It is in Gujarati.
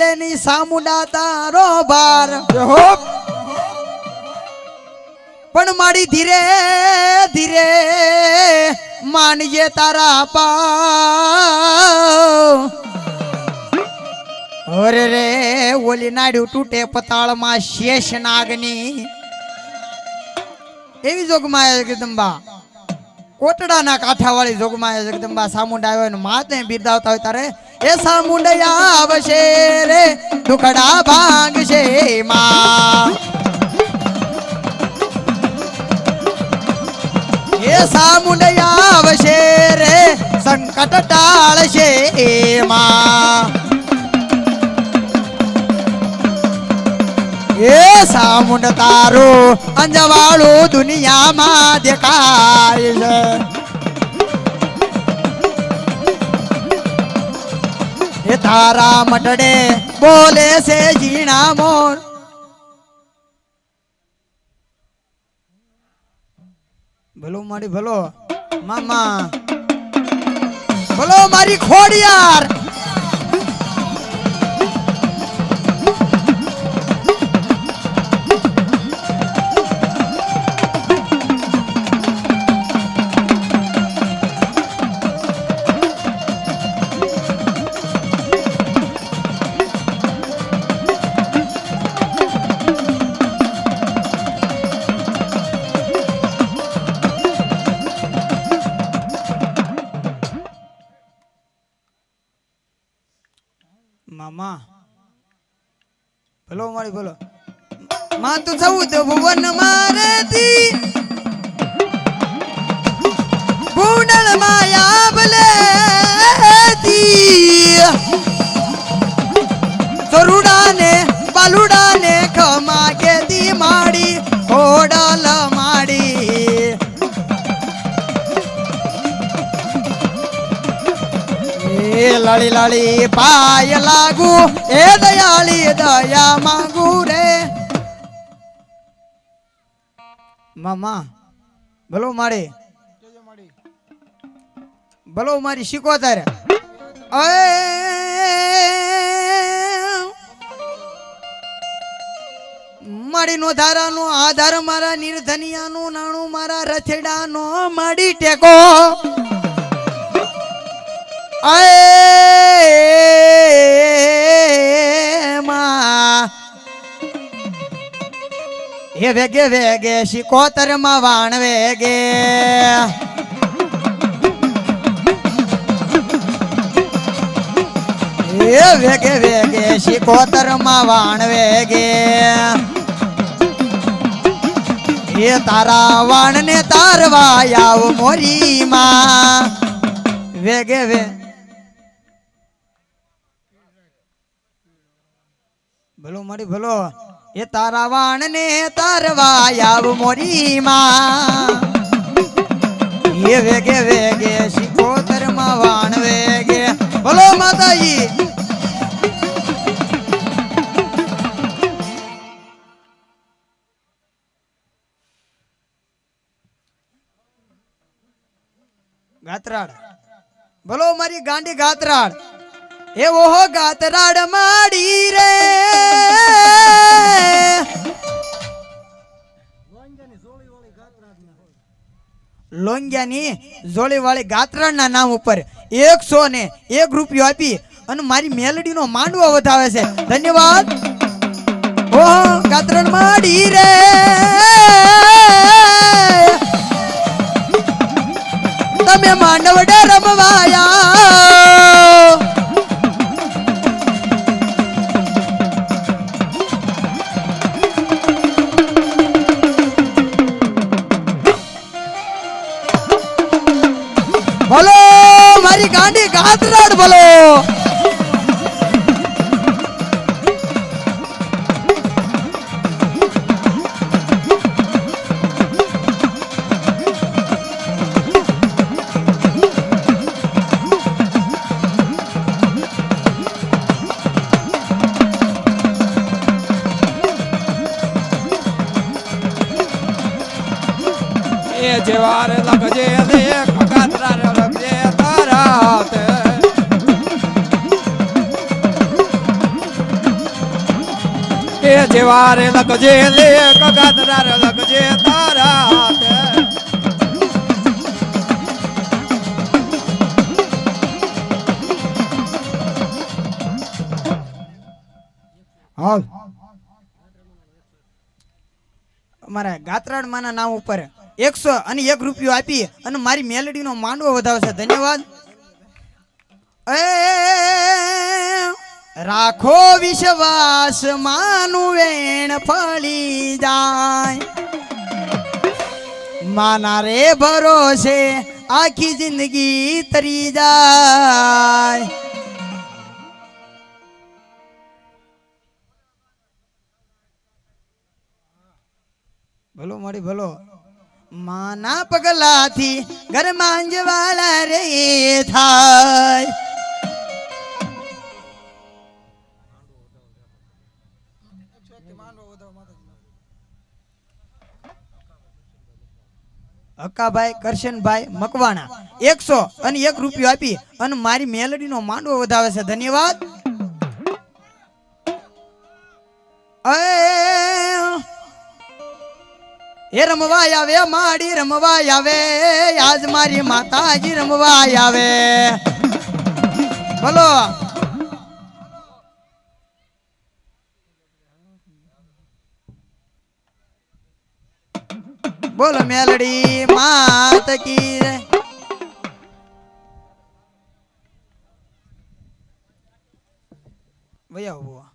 લે ની સામુડા તારો ભાર. પણ મારી ધીરે ધીરે માનીએ તારા પાવ. અરે રે ઓલી નાડ્યું તૂટે પતાળમાં શેષ નાગની. એવી જોગમાં જોગમાયા જગદંબા કોટડાના કાંઠાવાળી જોગમાં જગદંબા સામુંડા આવ્યો ને માતે બિરદાવતા હોય તારે એ સામુંડયા આવશે રે દુખડા ભાંગશે માં. એ સામુંડયા આવશે રે, સંકટ ટાળશે એમાં સામુંડ તારું અંજવાળું દુનિયામાં દેખાય છે. એ તારા મટડે બોલે છે ઝીણા મોર. ભલો મારી ભલો, મામા. ભલો મારી ખોડિયાર. મામા. ભલો મારી, ભલો. માં તું ચૌદ ભુવન મારેતી કુંડળ માયા ભલેતી સરુડાને બાલુડાને ખમા કેતી માડી. ખોડલ લળી લાળી પાય લાગુ, એ દયાળી દયા માંગુ રે. મામા, ભલો મારે ભલો મારી શીખો તારે. માડી નો ધારાનો આધાર મારા નિર્ધનિયાનું, નાણું મારા રથેડા નો માડી ટેકો. એ વેગે વેગે શિકોતરમાં વાણ વેગે. એ વેગે વેગે શિકોતરમાં વાણ વેગે. એ તારા વાણ ને તારવા આવ મોરી માં વેગે વે ભલો મારી ભલો. એ તારા વાણ ને તારવા આવ મોરી માં વેગે વેગે શિકોતરમાં વાણ વેગે. ભલો માતાજી. ગાત્રાળ. ભલો મારી ગાંડી ગાત્રાડ એ ઓહો ગાતરાડ માડી રે. લોંગ્યાની જોળીવાળી ગાત્રાડના નામ ઉપર એકસો ને એક રૂપિયો આપી અને મારી મેલડીનો માંડવો વધાવે છે. ધન્યવાદ. ઓહો ગાત્રાડ માડી રે. જેવાર લગજે દેખ કાતરા લગજે તારા એ જેવારે લગજે લે કગાતરા લગજે તારા હાલ. અમારા ગાત્રાડ માના નામ ઉપર એકસો અને એક રૂપિયો આપી અને મારી મેલડીનો માંડવો વધાવશે. ધન્યવાદ. રાખો વિશ્વાસ, માનું વેણ ફળી જાય. માના રે ભરોસે આખી જિંદગી તરી જાય. ભલો મારી, ભલો. માના પગલાથી ઘર માંજવાળા રે થાય. હક્કાભાઈ, કરશનભાઈ, મકવાણા. એકસો અને એક રૂપિયો આપી અને મારી મેલડીનો માંડવો વધાવે છે. ધન્યવાદ. એ રમવા આવે, માડી રમવા આવે, આજ મારી માતાજી રમવા આવે. બોલો. બોલો મેલડી, માત કી ઊભો.